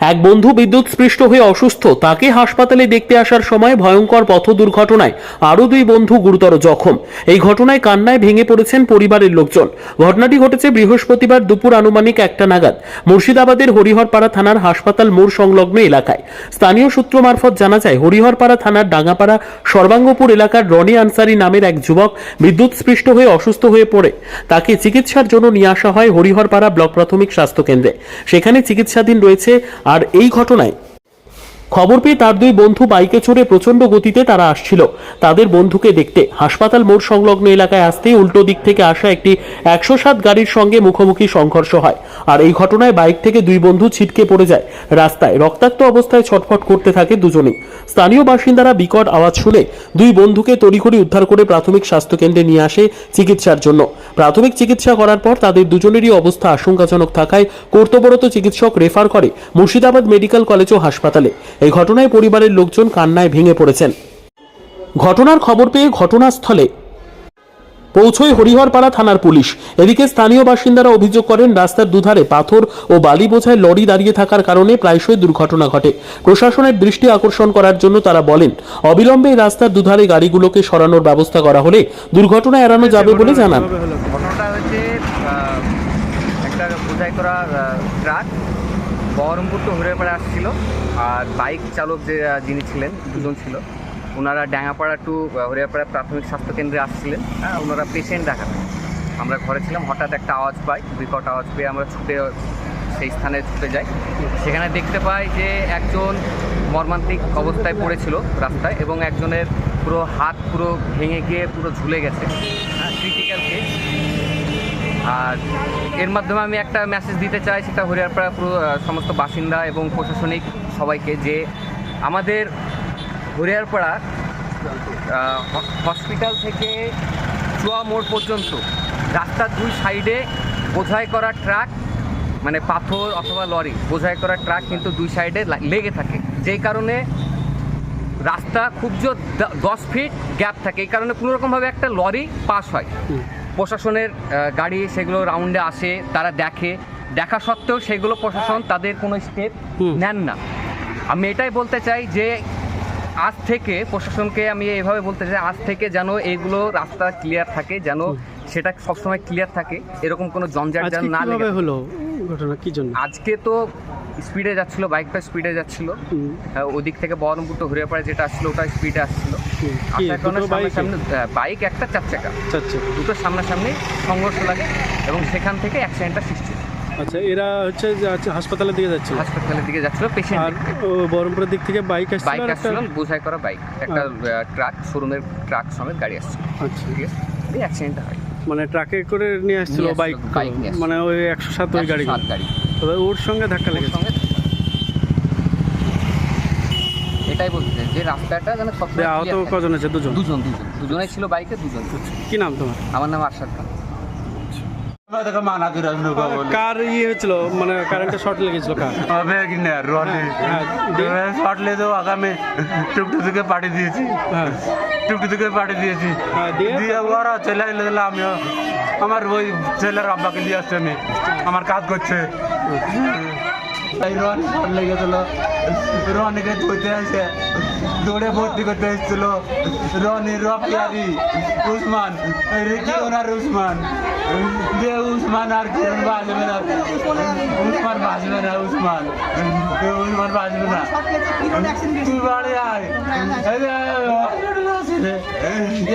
এক বন্ধু বিদ্যুৎ স্পৃষ্ট হয়ে অসুস্থ। তাকে হাসপাতালে দেখতে আসার সময় ভয়ঙ্কর পথ দুর্ঘটনায় আরও দুই বন্ধু গুরুতর জখম। এই ঘটনায় কান্নায় ভেঙে পড়েছেন পরিবারের লোকজন। ঘটনাটি ঘটেছে বৃহস্পতিবার দুপুর আনুমানিক একটা নাগাদ, মুর্শিদাবাদের হরিহরপাড়া থানার হাসপাতাল মোড় সংলগ্ন এলাকায়। স্থানীয় সূত্র মারফত জানা যায়, হরিহরপাড়া থানার ডাঙ্গাপাড়া সর্বাঙ্গপুর এলাকার রনি আনসারি নামের এক যুবক বিদ্যুৎ স্পৃষ্ট হয়ে অসুস্থ হয়ে পড়ে। তাকে চিকিৎসার জন্য নিয়ে আসা হয় হরিহরপাড়া ব্লক প্রাথমিক স্বাস্থ্য কেন্দ্রে। সেখানে চিকিৎসাধীন রয়েছে আর এই ঘটনায় খবর পেয়ে তার দুই বন্ধু বাইকে চড়ে প্রচণ্ড গতিতে তারা আসছিল। তাদের বন্ধুকে দেখতে হাসপাতাল মোড় সংলগ্ন এলাকায় আসতেই উল্টো দিক থেকে আসা একটি একশো সাত গাড়ির সঙ্গে মুখোমুখি সংঘর্ষ হয়। আর এই ঘটনায় বাইক থেকে দুই বন্ধু ছিটকে পড়ে যায়। রাস্তায় রক্তাক্ত অবস্থায় ছটফট করতে থাকে দুজনেই। স্থানীয় বাসিন্দারা বিকট আওয়াজ শুনে দুই বন্ধুকে তড়িঘড়ি উদ্ধার করে প্রাথমিক স্বাস্থ্যকেন্দ্রে নিয়ে আসে চিকিৎসার জন্য। প্রাথমিক চিকিৎসা করার পর তাদের দুজনেরই অবস্থা আশঙ্কাজনক থাকায় কর্তব্যরত চিকিৎসক রেফার করে মুর্শিদাবাদ মেডিকেল কলেজ ও হাসপাতালে। এই ঘটনায় পরিবারের লোকজন কান্নায় ভেঙে পড়েছেন। ঘটনার খবর পেয়ে ঘটনাস্থলে পৌঁছয় হরিহরপাড়া থানার পুলিশ। এদিকে স্থানীয় বাসিন্দারা অভিযোগ করেন, রাস্তার দুধারে পাথর ও বালি বোঝায় লরি দাঁড়িয়ে থাকার কারণে প্রায়শই দুর্ঘটনা ঘটে। প্রশাসনের দৃষ্টি আকর্ষণ করার জন্য তারা বলেন, অবিলম্বে রাস্তার দুধারে গাড়িগুলোকে সরানোর ব্যবস্থা করা হলে দুর্ঘটনা এড়ানো যাবে বলে জানান। ঘটনাটা হচ্ছে একটা বোঝাই করা ট্রাক। বহরমপুর টু হরিয়াপাড়া আসছিল, আর বাইক চালক যে যিনি ছিলেন, দুজন ছিল ওনারা ডাঙ্গাপাড়া টু হরিয়াপাড়া প্রাথমিক স্বাস্থ্য কেন্দ্রে আসছিলেন হ্যাঁ ওনারা পেশেন্ট দেখাতেন আমরা ঘরে ছিলাম, হঠাৎ একটা আওয়াজ পাই, বিকট আওয়াজ পেয়ে আমরা ছুটে, সেই স্থানে ছুটে যাই। সেখানে দেখতে পাই যে, একজন মর্মান্তিক অবস্থায় পড়েছিল রাস্তায় এবং একজনের পুরো হাত পুরো ভেঙে গিয়ে পুরো ঝুলে গেছে। ক্রিটিক্যাল কেস আর এর মাধ্যমে আমি একটা মেসেজ দিতে চাই, সেটা হরিয়ারপাড়া পুরো সমস্ত বাসিন্দা এবং প্রশাসনিক সবাইকে যে আমাদের হরিয়ারপাড়া হসপিটাল থেকে চুয়া মোড় পর্যন্ত রাস্তার দুই সাইডে বোঝাই করা ট্রাক মানে পাথর অথবা লরি বোঝাই করা ট্রাক কিন্তু দুই সাইডে লেগে থাকে। যেই কারণে রাস্তা খুব জোর দশ ফিট গ্যাপ থাকে, এই কারণে কোনো রকমভাবে একটা লরি পাস হয়। প্রশাসনের গাড়ি সেগুলো রাউন্ডে আসে তারা দেখে। দেখা সত্ত্বেও সেগুলো প্রশাসন তাদের কোনো স্টেপ নেন না। আমি এটাই বলতে চাই যে আজ থেকে প্রশাসনকে আমি এইভাবে বলতে চাই আজ থেকে যেন এইগুলো রাস্তা ক্লিয়ার থাকে যেন সেটা সবসময় ক্লিয়ার থাকে এরকম কোনো জঞ্জাট যেন না লেগে হলো ঘটনা? কি জন্য? আজকে তো স্পিডে যাচ্ছিল বাইকটা স্পিডে যাচ্ছিল। ওদিক থেকে বহরমপুর তো ঘুরে পড়ে যেটা আসছিল ওটা স্পিডে আসছিল। বাইক বাইক একটা চার চাকা দুটো সামনাসামনি সংঘর্ষ লাগে এবং সেখান থেকে অ্যাক্সিডেন্টটা সৃষ্টি আচ্ছা এরা হচ্ছে আচ্ছা, হাসপাতালের দিকে যাচ্ছে? হাসপাতালের দিকে যাচ্ছিল পেশেন্ট বহরমপুরের দিক থেকে বাইক আসছিল বাইক আসছিল বোঝাই করা বাইক একটা ট্রাক শোরুমের ট্রাক সমেত গাড়ি আসছিল। আচ্ছা। ঠিক আছে? এই অ্যাক্সিডেন্টটা হয়। মানে ট্রাকে করে নিয়ে আসছিল বাইক মানে ওই একশো সাত ওই গাড়ি গাড়ি। তবে ওর সঙ্গে ধাক্কা লেগেছে। এটাই বলতে যে রাস্তাটা যেন সব আহত কজন আছে? দুজন? দুজন দুজন। দুজনেই ছিল বাইকে দুজন। কি নাম তোমার? আমার নাম আরশাদ খান। কার ইয়ে হয়েছিল? মানে কারেন্টে শর্ট লেগেছিল কার? শর্ট হ্যাঁ, লেগেও আগামী টুকটু থেকে পাঠিয়ে দিয়েছি। হ্যাঁ। টুকটু থেকে পাঠিয়ে দিয়েছি। হ্যাঁ, দিয়ে ওরা চলে গেলে আমিও আমার ওই ছেলের আব্বাকে দিয়ে আসছে আমি। আমার কাজ করছে। আচ্ছা। লেগেছিল। রনকে ধুতে আসে দৌড়ে ভর্তি করতে এসেছিল। রনি রফিয়ারি উসমান, রিকি ওনার উসমান। যে উসমান আর কিরণ বাজবে না। উসমান বাজবে না, উসমান। উসমান বাজবে না। তুই বাড়ি আয়।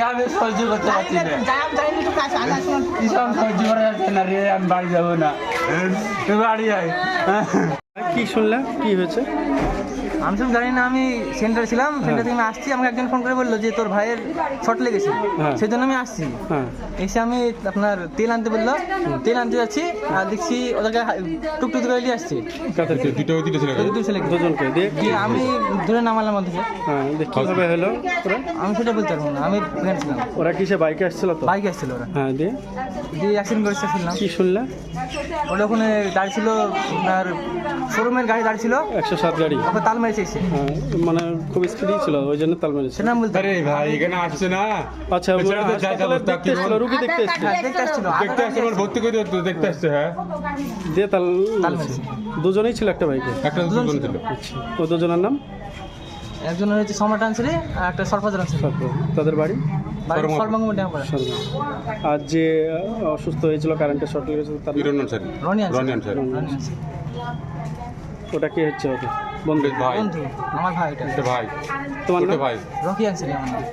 আমি সহ্য করতে পারছি না। কিসব সহ্য করা যাচ্ছে না রে, আমি বাড়ি যাব না। বাড়ি আয়। কি শুনলে কি হয়েছে? Thank you. আমি সব জানি না আমি সেন্টারে ছিলাম সেন্টার থেকে আমি আসছি আমাকে একজন ফোন করে বলল যে তোর ভাইয়ের শর্ট লেগেছে। হ্যাঁ। সেই জন্য আমি আসছি। হ্যাঁ। এসে আমি আপনার তেল আনতে বলল তেল আনতে যাচ্ছি আর দেখছি ওদেরকে টুকটুক করে নিয়ে আসছি। কাদেরকে দুটো ছেলেকে। দুজনকে দিয়ে? দিয়ে আমি ধরে নামালাম ওদের হ্যাঁ কীভাবে হলো আমি সেটা বলতে পারব না আমি ওখানে ছিলাম। ওরা কিসে বাইকে আসছিল তো? বাইকে আসছিল ওরা। হ্যাঁ দিয়ে? দিয়ে অ্যাক্সিডেন্ট করেছে শুনলাম। কি শুনলে? ওটা ওখানে দাঁড়িয়ে ছিল আপনার শোরুমের গাড়ি দাঁড়িয়ে ছিল। একশো সাত গাড়ি। তারপর তাল মেরে মেরেছে হ্যাঁ, মানে খুব স্পিডই ছিল ওই জন্য তাল মেরেছে বলতে আরে ভাই এখানে আসছে না। আচ্ছা দেখতে এসেছিল রুগী দেখতে এসেছিল দেখতে আসছিল দেখতে আসছে মানে ভর্তি করে দিতে দেখতে আসছে হ্যাঁ। দিয়ে তাল। দুজনেই ছিল একটা বাইকে। একটা দুজন ছিল। আচ্ছা ও দুজনের নাম? একজনের হচ্ছে সম্রাট আনসারি আর একটা সরফাজ আনসারি। তাদের বাড়ি? আর যে অসুস্থ হয়েছিল কারেন্টের শর্ট লেগেছে তার রনি আনসারি। রনি আনসারি। ওটা কি হচ্ছে ওকে বন্ধু ভাই বন্ধু আমার ভাই এটা। ভাই। তোমার ভাই। রকি আনসারি আমার নাম।